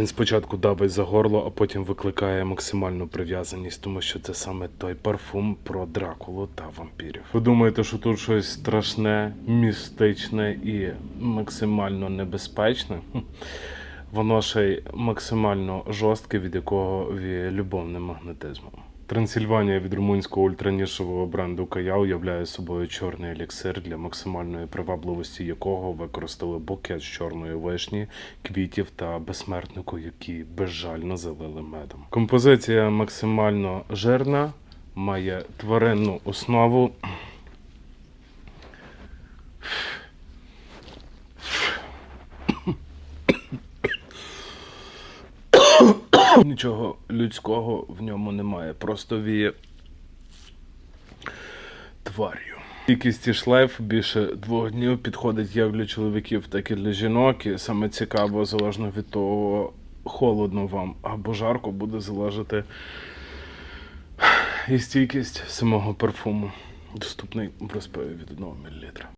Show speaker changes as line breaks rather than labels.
Він спочатку давить за горло, а потім викликає максимальну прив'язаність, тому що це саме той парфум про Дракулу та вампірів. Ви думаєте, що тут щось страшне, містичне і максимально небезпечне? Воно ще й максимально жорстке, від якого віє любовним магнетизмом. Трансильванія від румунського ультранішового бренду Каяу являє собою чорний еліксир, для максимальної привабливості якого використали букет з чорної вишні, квітів та безсмертнику, які безжально залили медом. Композиція максимально жирна, має тваринну основу. Нічого людського в ньому немає, просто віє тварю. Кількість шлейф більше двох днів підходить як для чоловіків, так і для жінок. І саме цікаво, залежно від того, холодно вам або жарко, буде залежати і стійкість самого парфуму, доступний в розпиві від 1 мл.